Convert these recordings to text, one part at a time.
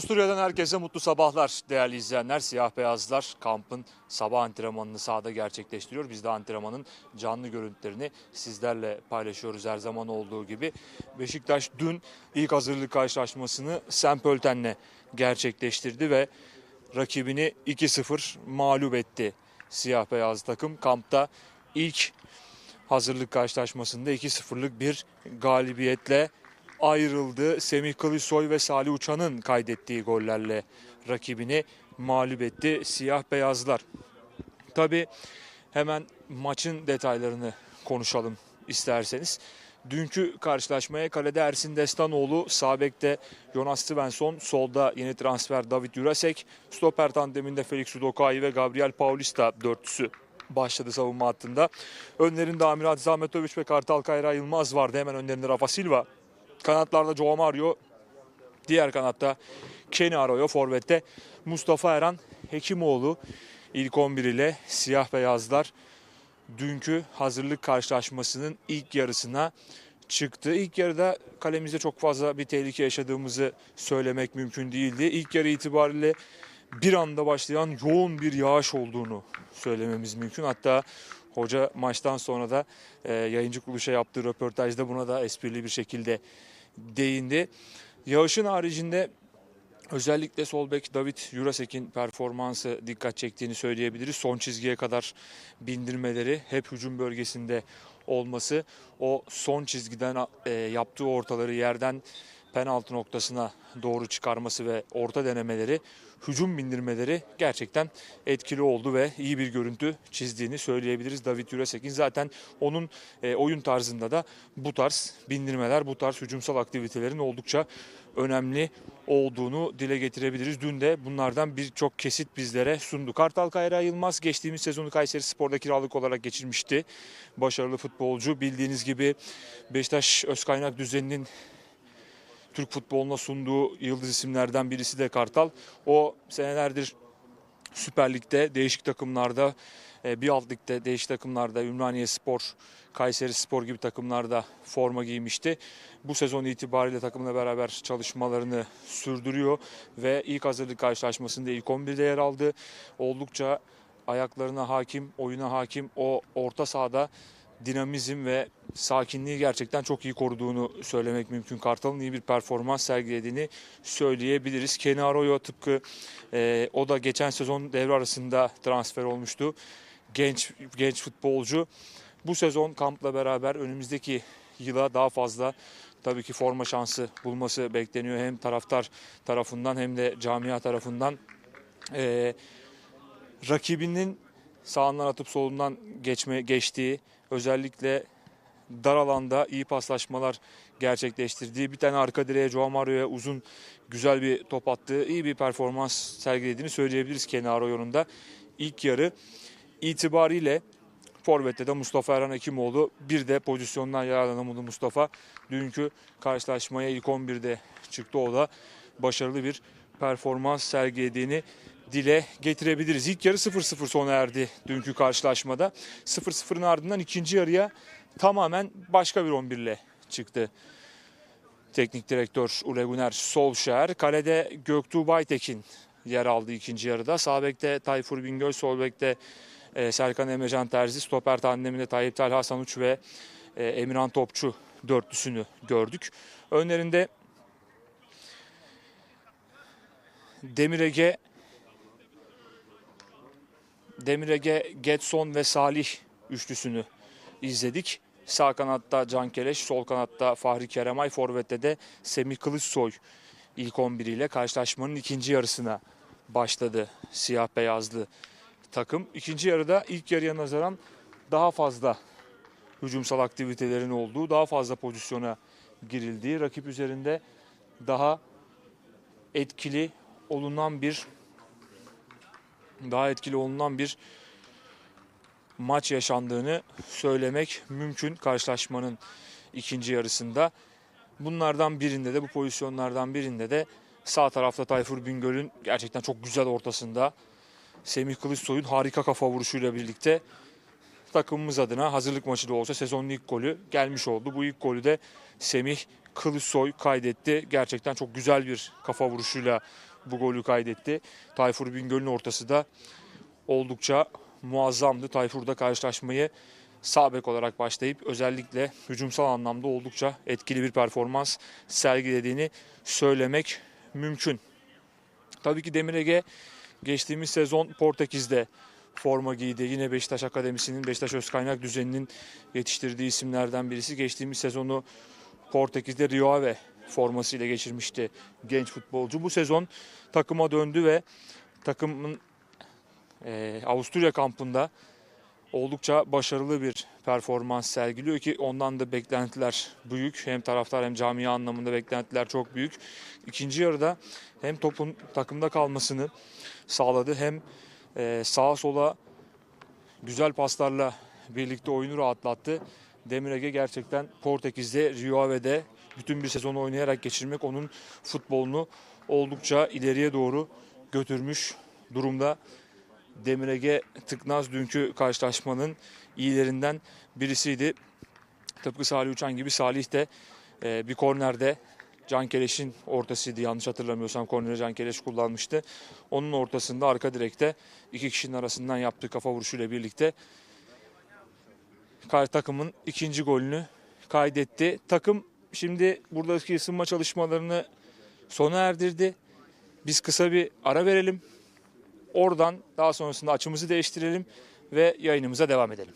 Avusturya'dan herkese mutlu sabahlar değerli izleyenler. Siyah beyazlar kampın sabah antrenmanını sahada gerçekleştiriyor. Biz de antrenmanın canlı görüntülerini sizlerle paylaşıyoruz her zaman olduğu gibi. Beşiktaş dün ilk hazırlık karşılaşmasını Sempölten'le gerçekleştirdi ve rakibini 2-0 mağlup etti siyah beyaz takım. Kampta ilk hazırlık karşılaşmasında 2-0'lık bir galibiyetle ayrıldı. Semih Kılıçsoy ve Salih Uçan'ın kaydettiği gollerle rakibini mağlup etti siyah beyazlar. Tabi hemen maçın detaylarını konuşalım isterseniz. Dünkü karşılaşmaya kalede Ersin Destanoğlu, sağ bekte Jonas Svensson, solda yeni transfer David Jurasek, stoper tandeminde Felix Udokai ve Gabriel Paulista dörtlüsü başladı savunma hattında. Önlerinde Amir Zahmetovic ve Kartal Kayra Yılmaz vardı. Hemen önlerinde Rafa Silva. Kanatlarda Joao Mario. Diğer kanatta Kenny Arroyo. Forvet'te Mustafa Eren Hekimoğlu. İlk 11 ile siyah beyazlar dünkü hazırlık karşılaşmasının ilk yarısına çıktı. İlk yarıda kalemizde çok fazla bir tehlike yaşadığımızı söylemek mümkün değildi. İlk yarı itibariyle bir anda başlayan yoğun bir yağış olduğunu söylememiz mümkün. Hatta hoca maçtan sonra da e, yayıncı kuruluşa yaptığı röportajda buna da esprili bir şekilde değindi. Yağışın haricinde özellikle sol bek David Jurasek'in performansı dikkat çektiğini söyleyebiliriz. Son çizgiye kadar bindirmeleri hep hücum bölgesinde olması o son çizgiden e, yaptığı ortaları yerden penaltı noktasına doğru çıkarması ve orta denemeleri, hücum bindirmeleri gerçekten etkili oldu ve iyi bir görüntü çizdiğini söyleyebiliriz David Jurasek'in. Zaten onun e, oyun tarzında da bu tarz bindirmeler, bu tarz hücumsal aktivitelerin oldukça önemli olduğunu dile getirebiliriz. Dün de bunlardan birçok kesit bizlere sundu. Kartal Kayra Yılmaz geçtiğimiz sezonu Kayseri Spor'da kiralık olarak geçirmişti. Başarılı futbolcu. Bildiğiniz gibi Beşiktaş Özkaynak düzeninin Türk futboluna sunduğu yıldız isimlerden birisi de Kartal. O senelerdir Süper Lig'de değişik takımlarda e, bir alt ligde değişik takımlarda Ümraniye Spor, Kayseri Spor gibi takımlarda forma giymişti. Bu sezon itibariyle takımla beraber çalışmalarını sürdürüyor ve ilk hazırlık karşılaşmasında ilk 11'de yer aldı. Oldukça ayaklarına hakim, oyuna hakim o orta sahada dinamizm ve sakinliği gerçekten çok iyi koruduğunu söylemek mümkün. Kartal'ın iyi bir performans sergilediğini söyleyebiliriz. Kenny Arroyo tıpkı e, o da geçen sezon devre arasında transfer olmuştu. Genç genç futbolcu. Bu sezon kampla beraber önümüzdeki yıla daha fazla tabii ki forma şansı bulması bekleniyor. Hem taraftar tarafından hem de camia tarafından. E, rakibinin sağından atıp solundan geçme geçtiği özellikle dar alanda iyi paslaşmalar gerçekleştirdiği bir tane arka direğe Joao Mario'ya uzun güzel bir top attığı iyi bir performans sergilediğini söyleyebiliriz Kenny Arroyo'nun da. ilk yarı itibariyle Forvet'te de Mustafa Erhan Hekimoğlu bir de pozisyondan yararlanamadı Mustafa. Dünkü karşılaşmaya ilk 11'de çıktı o da başarılı bir performans sergilediğini dile getirebiliriz. İlk yarı 0-0 sona erdi dünkü karşılaşmada. 0-0'ın ardından ikinci yarıya tamamen başka bir 11 ile çıktı. Teknik direktör Ule Gunnar Solskjaer. Kalede Göktuğ Baytekin yer aldı ikinci yarıda. Sağ bekte Tayfur Bingöl, sol bekte e, Serkan Emrecan Terzi, stoper tandeminde Tayyip Talha Hasan ve e, Emirhan Topçu dörtlüsünü gördük. Önlerinde Demir Ege Demir Ege, Getson ve Salih üçlüsünü izledik. Sağ kanatta Can Keleş, sol kanatta Fahri Keremay, forvette de Semih Kılıçsoy ilk 11 ile karşılaşmanın ikinci yarısına başladı siyah beyazlı takım. İkinci yarıda ilk yarıya nazaran daha fazla hücumsal aktivitelerin olduğu, daha fazla pozisyona girildiği, rakip üzerinde daha etkili olunan bir daha etkili olunan bir maç yaşandığını söylemek mümkün karşılaşmanın ikinci yarısında. Bunlardan birinde de bu pozisyonlardan birinde de sağ tarafta Tayfur Bingöl'ün gerçekten çok güzel ortasında Semih Kılıçsoy'un harika kafa vuruşuyla birlikte takımımız adına hazırlık maçı da olsa sezonun ilk golü gelmiş oldu. Bu ilk golü de Semih Kılıçsoy kaydetti. Gerçekten çok güzel bir kafa vuruşuyla bu golü kaydetti. Tayfur Bingöl'ün ortası da oldukça muazzamdı. Tayfur da karşılaşmayı sağ bek olarak başlayıp özellikle hücumsal anlamda oldukça etkili bir performans sergilediğini söylemek mümkün. Tabii ki Demir Ege geçtiğimiz sezon Portekiz'de forma giydi. Yine Beşiktaş Akademisi'nin, Beşiktaş Özkaynak düzeninin yetiştirdiği isimlerden birisi. Geçtiğimiz sezonu Portekiz'de Rio Ave formasıyla geçirmişti genç futbolcu. Bu sezon takıma döndü ve takımın e, Avusturya kampında oldukça başarılı bir performans sergiliyor ki ondan da beklentiler büyük. Hem taraftar hem camia anlamında beklentiler çok büyük. İkinci yarıda hem topun takımda kalmasını sağladı hem e, sağa sola güzel paslarla birlikte oyunu rahatlattı. Demir Ege gerçekten Portekiz'de, Rio Ave'de bütün bir sezonu oynayarak geçirmek onun futbolunu oldukça ileriye doğru götürmüş durumda. Demir Ege Tıknaz dünkü karşılaşmanın iyilerinden birisiydi. Tıpkı Salih Uçan gibi Salih de e, bir kornerde Can Keleş'in ortasıydı yanlış hatırlamıyorsam korneri Can Keleş kullanmıştı. Onun ortasında arka direkte iki kişinin arasından yaptığı kafa vuruşuyla birlikte takımın ikinci golünü kaydetti. Takım şimdi buradaki ısınma çalışmalarını sona erdirdi. Biz kısa bir ara verelim. Oradan daha sonrasında açımızı değiştirelim ve yayınımıza devam edelim.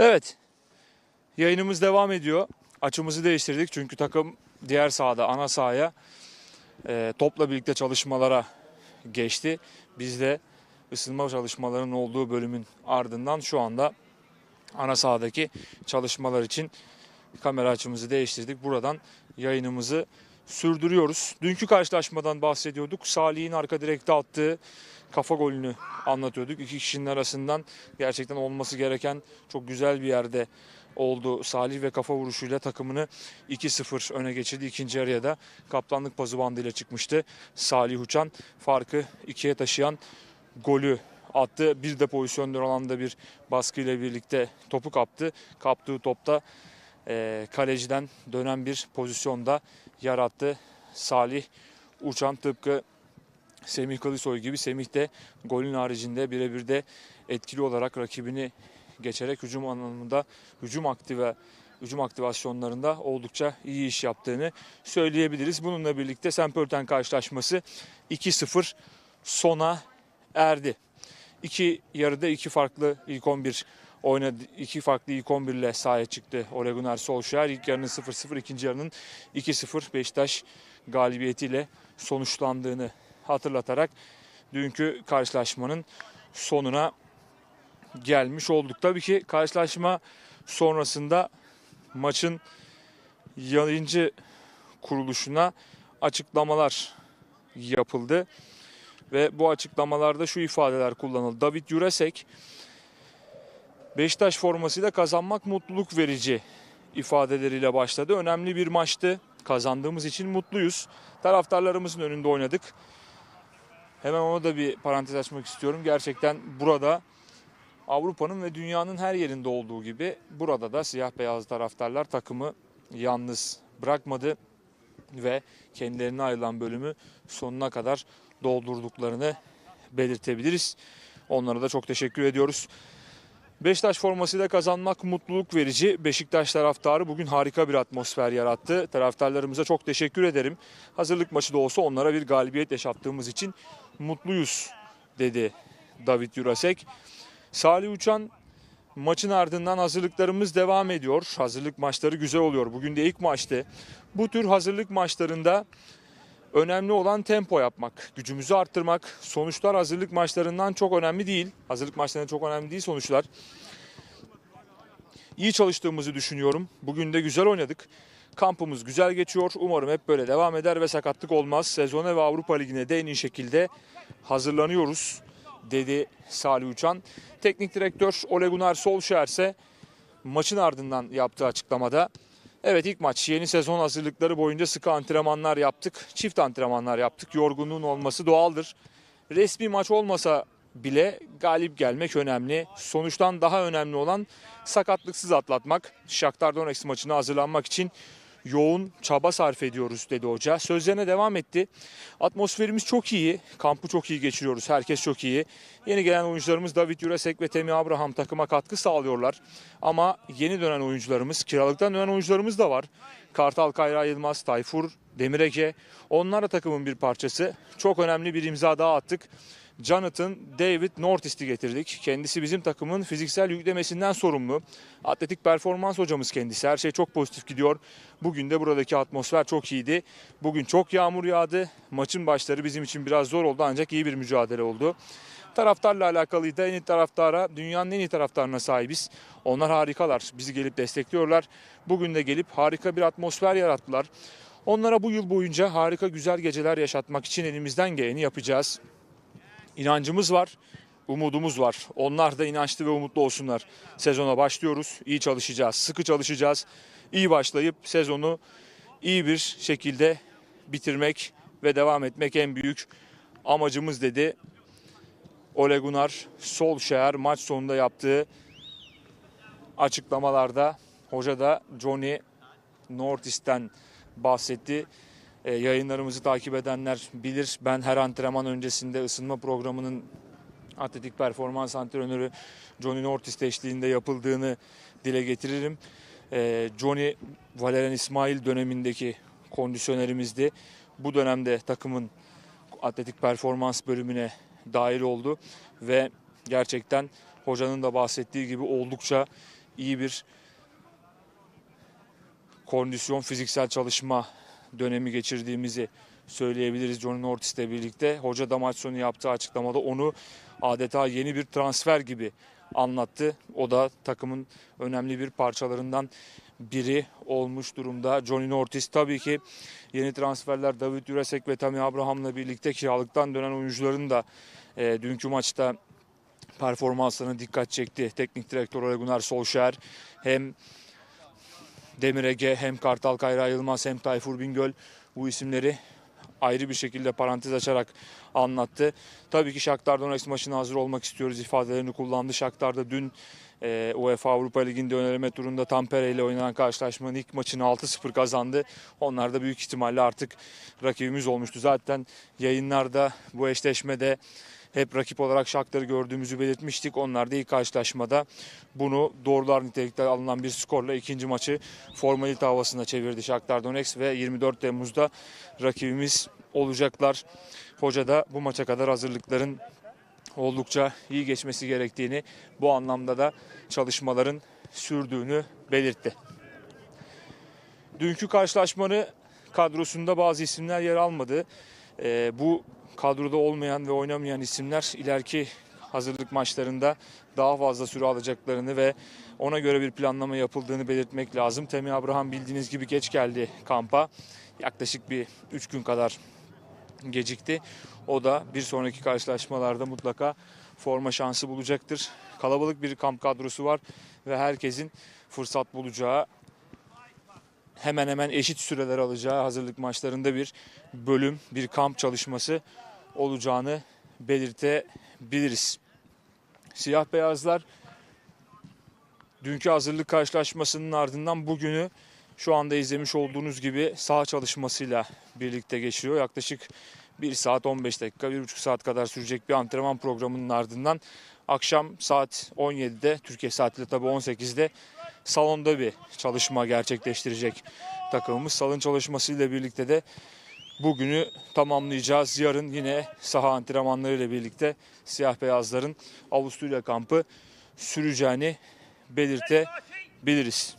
Evet. Yayınımız devam ediyor. Açımızı değiştirdik çünkü takım diğer sahada ana sahaya e, topla birlikte çalışmalara geçti. Biz de ısınma çalışmalarının olduğu bölümün ardından şu anda ana sahadaki çalışmalar için kamera açımızı değiştirdik. Buradan yayınımızı sürdürüyoruz. Dünkü karşılaşmadan bahsediyorduk. Salih'in arka direkte attığı kafa golünü anlatıyorduk. İki kişinin arasından gerçekten olması gereken çok güzel bir yerde oldu. Salih ve kafa vuruşuyla takımını 2-0 öne geçirdi. İkinci yarıya da kaptanlık pazı bandıyla çıkmıştı. Salih Uçan farkı ikiye taşıyan golü attı. Bir de pozisyonlar alanda bir baskıyla birlikte topu kaptı. Kaptığı topta e, kaleciden dönen bir pozisyonda yarattı. Salih Uçan tıpkı Semih Kılıçsoy gibi Semih de golün haricinde birebir de etkili olarak rakibini geçerek hücum anlamında hücum aktive hücum aktivasyonlarında oldukça iyi iş yaptığını söyleyebiliriz. Bununla birlikte Sempölten karşılaşması 2-0 sona erdi. İki yarıda iki farklı ilk 11 oynadı. iki farklı ilk 11 ile sahaya çıktı Ole Gunnar Solskjaer. İlk yarının 0-0, ikinci yarının 2-0 Beşiktaş galibiyetiyle sonuçlandığını hatırlatarak dünkü karşılaşmanın sonuna gelmiş olduk. Tabii ki karşılaşma sonrasında maçın yayıncı kuruluşuna açıklamalar yapıldı. Ve bu açıklamalarda şu ifadeler kullanıldı. David Juresek Beşiktaş formasıyla kazanmak mutluluk verici ifadeleriyle başladı. Önemli bir maçtı. Kazandığımız için mutluyuz. Taraftarlarımızın önünde oynadık. Hemen ona da bir parantez açmak istiyorum. Gerçekten burada Avrupa'nın ve dünyanın her yerinde olduğu gibi burada da siyah beyaz taraftarlar takımı yalnız bırakmadı ve kendilerine ayrılan bölümü sonuna kadar doldurduklarını belirtebiliriz. Onlara da çok teşekkür ediyoruz. Beşiktaş formasıyla kazanmak mutluluk verici. Beşiktaş taraftarı bugün harika bir atmosfer yarattı. Taraftarlarımıza çok teşekkür ederim. Hazırlık maçı da olsa onlara bir galibiyet yaşattığımız için mutluyuz dedi David Jurasek. Salih Uçan maçın ardından hazırlıklarımız devam ediyor. Hazırlık maçları güzel oluyor. Bugün de ilk maçtı. Bu tür hazırlık maçlarında önemli olan tempo yapmak, gücümüzü arttırmak. Sonuçlar hazırlık maçlarından çok önemli değil. Hazırlık maçlarında çok önemli değil sonuçlar. İyi çalıştığımızı düşünüyorum. Bugün de güzel oynadık. Kampımız güzel geçiyor. Umarım hep böyle devam eder ve sakatlık olmaz. Sezona ve Avrupa Ligi'ne de en iyi şekilde hazırlanıyoruz dedi Salih Uçan. Teknik direktör Ole Gunnar Solskjaer ise maçın ardından yaptığı açıklamada Evet ilk maç yeni sezon hazırlıkları boyunca sıkı antrenmanlar yaptık. Çift antrenmanlar yaptık. Yorgunluğun olması doğaldır. Resmi maç olmasa bile galip gelmek önemli. Sonuçtan daha önemli olan sakatlıksız atlatmak. Shakhtar Donetsk maçına hazırlanmak için yoğun çaba sarf ediyoruz dedi hoca. Sözlerine devam etti. Atmosferimiz çok iyi. Kampı çok iyi geçiriyoruz. Herkes çok iyi. Yeni gelen oyuncularımız David Jurasek ve Temi Abraham takıma katkı sağlıyorlar. Ama yeni dönen oyuncularımız, kiralıktan dönen oyuncularımız da var. Kartal Kayra Yılmaz, Tayfur, Demirege. Onlar da takımın bir parçası. Çok önemli bir imza daha attık. Jonathan David Nortis'i getirdik. Kendisi bizim takımın fiziksel yüklemesinden sorumlu. Atletik performans hocamız kendisi. Her şey çok pozitif gidiyor. Bugün de buradaki atmosfer çok iyiydi. Bugün çok yağmur yağdı. Maçın başları bizim için biraz zor oldu ancak iyi bir mücadele oldu. Taraftarla alakalıydı. En iyi taraftara, dünyanın en iyi taraftarına sahibiz. Onlar harikalar. Bizi gelip destekliyorlar. Bugün de gelip harika bir atmosfer yarattılar. Onlara bu yıl boyunca harika güzel geceler yaşatmak için elimizden geleni yapacağız inancımız var, umudumuz var. Onlar da inançlı ve umutlu olsunlar. Sezona başlıyoruz, iyi çalışacağız, sıkı çalışacağız. İyi başlayıp sezonu iyi bir şekilde bitirmek ve devam etmek en büyük amacımız dedi. Ole Gunnar Solskjaer maç sonunda yaptığı açıklamalarda hoca da Johnny Nortis'ten bahsetti. E, yayınlarımızı takip edenler bilir. Ben her antrenman öncesinde ısınma programının atletik performans antrenörü Johnny Nortis eşliğinde yapıldığını dile getiririm. E, Johnny Valerian İsmail dönemindeki kondisyonerimizdi. Bu dönemde takımın atletik performans bölümüne dahil oldu ve gerçekten hocanın da bahsettiği gibi oldukça iyi bir kondisyon fiziksel çalışma dönemi geçirdiğimizi söyleyebiliriz Johnny Nortis'le birlikte. Hoca da maç sonu yaptığı açıklamada onu adeta yeni bir transfer gibi anlattı. O da takımın önemli bir parçalarından biri olmuş durumda. Johnny Nortis tabii ki yeni transferler David Jurasek ve Tammy Abraham'la birlikte kiralıktan dönen oyuncuların da e, dünkü maçta performanslarına dikkat çekti. Teknik direktör Ole Gunnar Solskjaer hem Demir Ege hem Kartal Kayra Yılmaz hem Tayfur Bingöl bu isimleri ayrı bir şekilde parantez açarak anlattı. Tabii ki Shakhtar Donetsk maçına hazır olmak istiyoruz ifadelerini kullandı. Shakhtar da dün e, UEFA Avrupa Ligi'nde öneleme turunda Tampere ile oynanan karşılaşmanın ilk maçını 6-0 kazandı. Onlar da büyük ihtimalle artık rakibimiz olmuştu. Zaten yayınlarda bu eşleşmede hep rakip olarak Shakhtar'ı gördüğümüzü belirtmiştik. Onlar da ilk karşılaşmada bunu doğrular nitelikte alınan bir skorla ikinci maçı formalite havasına çevirdi Shakhtar Donetsk ve 24 Temmuz'da rakibimiz olacaklar. Hoca da bu maça kadar hazırlıkların oldukça iyi geçmesi gerektiğini, bu anlamda da çalışmaların sürdüğünü belirtti. Dünkü karşılaşmanın kadrosunda bazı isimler yer almadı. Ee, bu kadroda olmayan ve oynamayan isimler ileriki hazırlık maçlarında daha fazla süre alacaklarını ve ona göre bir planlama yapıldığını belirtmek lazım. Temi Abraham bildiğiniz gibi geç geldi kampa. Yaklaşık bir 3 gün kadar gecikti. O da bir sonraki karşılaşmalarda mutlaka forma şansı bulacaktır. Kalabalık bir kamp kadrosu var ve herkesin fırsat bulacağı hemen hemen eşit süreler alacağı hazırlık maçlarında bir bölüm, bir kamp çalışması olacağını belirtebiliriz. Siyah beyazlar Dünkü hazırlık karşılaşmasının ardından bugünü şu anda izlemiş olduğunuz gibi saha çalışmasıyla birlikte geçiriyor. Yaklaşık 1 saat 15 dakika, 1,5 saat kadar sürecek bir antrenman programının ardından akşam saat 17'de, Türkiye saatiyle tabii 18'de salonda bir çalışma gerçekleştirecek takımımız. Salon çalışmasıyla birlikte de bugünü tamamlayacağız. Yarın yine saha antrenmanlarıyla birlikte siyah beyazların Avusturya kampı süreceğini belirtebiliriz.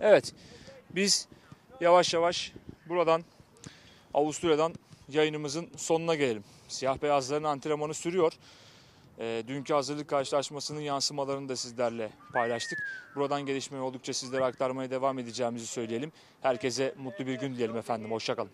Evet, biz yavaş yavaş buradan Avusturya'dan yayınımızın sonuna gelelim. Siyah beyazların antrenmanı sürüyor. E, dünkü hazırlık karşılaşmasının yansımalarını da sizlerle paylaştık. Buradan gelişmeyi oldukça sizlere aktarmaya devam edeceğimizi söyleyelim. Herkese mutlu bir gün dileyelim efendim. Hoşçakalın.